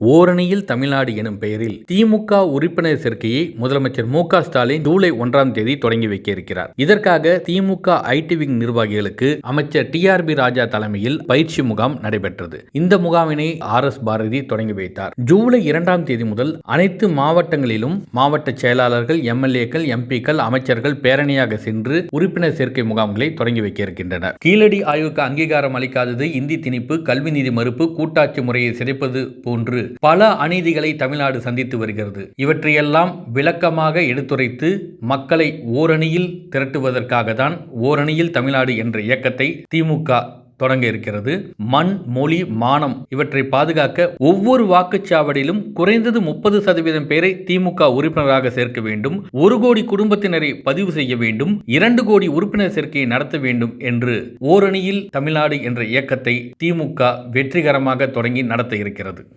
ஓரணியில் தமிழ்நாடு எனும் பெயரில் திமுக உறுப்பினர் சேர்க்கையை முதலமைச்சர் மு ஸ்டாலின் ஜூலை ஒன்றாம் தேதி தொடங்கி வைக்க இருக்கிறார் இதற்காக திமுக ஐடி விங் நிர்வாகிகளுக்கு அமைச்சர் டி ஆர் பி ராஜா தலைமையில் பயிற்சி முகாம் நடைபெற்றது. இந்த முகாமினை ஆர் எஸ் பாரதி தொடங்கி வைத்தார். ஜூலை இரண்டாம் தேதி முதல் அனைத்து மாவட்டங்களிலும் மாவட்ட செயலாளர்கள் எம்எல்ஏக்கள் எம்பிக்கள் அமைச்சர்கள் பேரணியாக சென்று உறுப்பினர் சேர்க்கை முகாம்களை தொடங்கி வைக்க இருக்கின்றனர் கீழடி ஆய்வுக்கு அங்கீகாரம் அளிக்காதது இந்தி திணிப்பு கல்வி நீதி மறுப்பு கூட்டாட்சி முறையை சிதைப்பது போன்று பல அநீதிகளை தமிழ்நாடு சந்தித்து வருகிறது. இவற்றையெல்லாம் விளக்கமாக எடுத்துரைத்து மக்களை ஓரணியில் திரட்டுவதற்காக தான் ஓரணியில் தமிழ்நாடு என்ற இயக்கத்தை திமுக தொடங்க இருக்கிறது. மண் மொழி மானம் இவற்றை பாதுகாக்க ஒவ்வொரு வாக்குச்சாவடியிலும் குறைந்தது முப்பது சதவீதம் பேரை திமுக உறுப்பினராக சேர்க்க வேண்டும். ஒரு கோடி குடும்பத்தினரை பதிவு செய்ய வேண்டும். இரண்டு கோடி உறுப்பினர் சேர்க்கையை நடத்த வேண்டும் என்று ஓரணியில் தமிழ்நாடு என்ற இயக்கத்தை திமுக வெற்றிகரமாக தொடங்கி நடத்த இருக்கிறது.